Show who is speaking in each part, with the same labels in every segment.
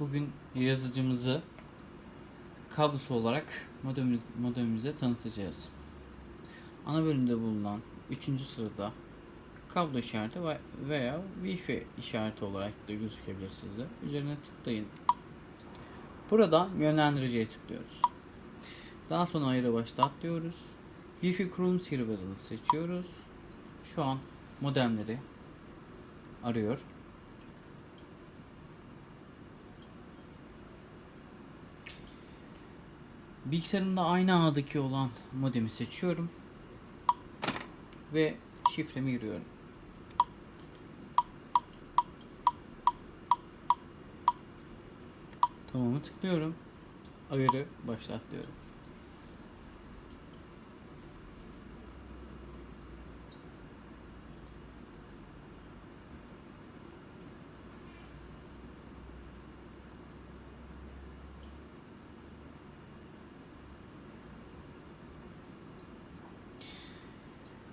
Speaker 1: Bugün yazıcımızı kablosu olarak modemimiz, modemimize tanıtacağız. Ana bölümde bulunan 3. sırada kablo işareti ve- veya Wi-Fi işareti olarak da gözükebilir size. Üzerine tıklayın. Buradan yönlendiriciye tıklıyoruz. Daha sonra ayrı başlat diyoruz. Wi-Fi kurulum sihirbazını seçiyoruz. Şu an modemleri arıyor. Bilgisayarımda aynı ağdaki olan modemi seçiyorum. Ve şifremi giriyorum. Tamamı tıklıyorum. Ayarı başlat diyorum.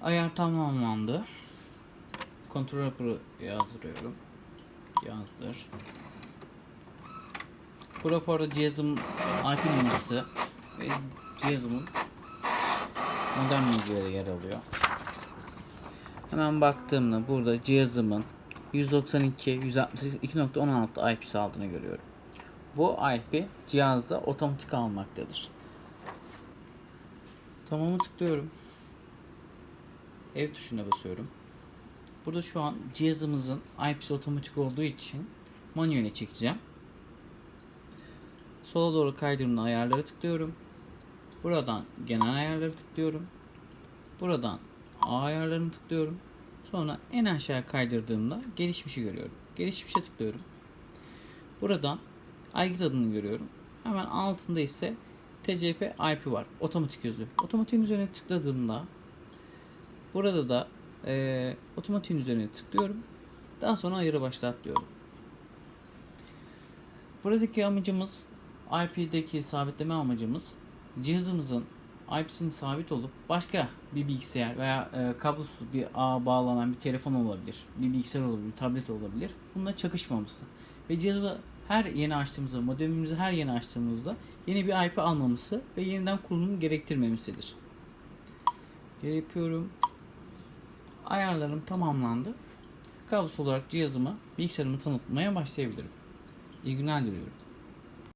Speaker 1: Ayar tamamlandı. Kontrol raporu yazdırıyorum. Yazdır. Bu raporda cihazım IP numarası ve cihazımın modem bilgileri yer alıyor. Hemen baktığımda burada cihazımın 192.168.2.16 IP'si aldığını görüyorum. Bu IP cihazda otomatik almaktadır. Tamamı tıklıyorum. Ev tuşuna basıyorum. Burada şu an cihazımızın IP'si otomatik olduğu için manuele çekeceğim. Sola doğru kaydırdığımda ayarları tıklıyorum. Buradan genel ayarları tıklıyorum. Buradan A ayarlarını tıklıyorum. Sonra en aşağı kaydırdığımda gelişmişi görüyorum. Gelişmişe tıklıyorum. Buradan aygıt adını görüyorum. Hemen altında ise TCP IP var. Otomatik yazıyor. Otomatiğin üzerine tıkladığımda burada da eee otomatiğin üzerine tıklıyorum. Daha sonra ayarı başlat diyorum. Buradaki amacımız IP'deki sabitleme amacımız cihazımızın IP'sinin sabit olup başka bir bilgisayar veya e, kablosuz bir ağa bağlanan bir telefon olabilir, bir bilgisayar olabilir, bir tablet olabilir. Bununla çakışmaması ve cihazı her yeni açtığımızda, modemimizi her yeni açtığımızda yeni bir IP almamızı ve yeniden kurulum gerektirmemesidir. Geri yapıyorum. Ayarlarım tamamlandı. Kablosuz olarak cihazımı, bilgisayarımı tanıtmaya başlayabilirim. İyi günler diliyorum.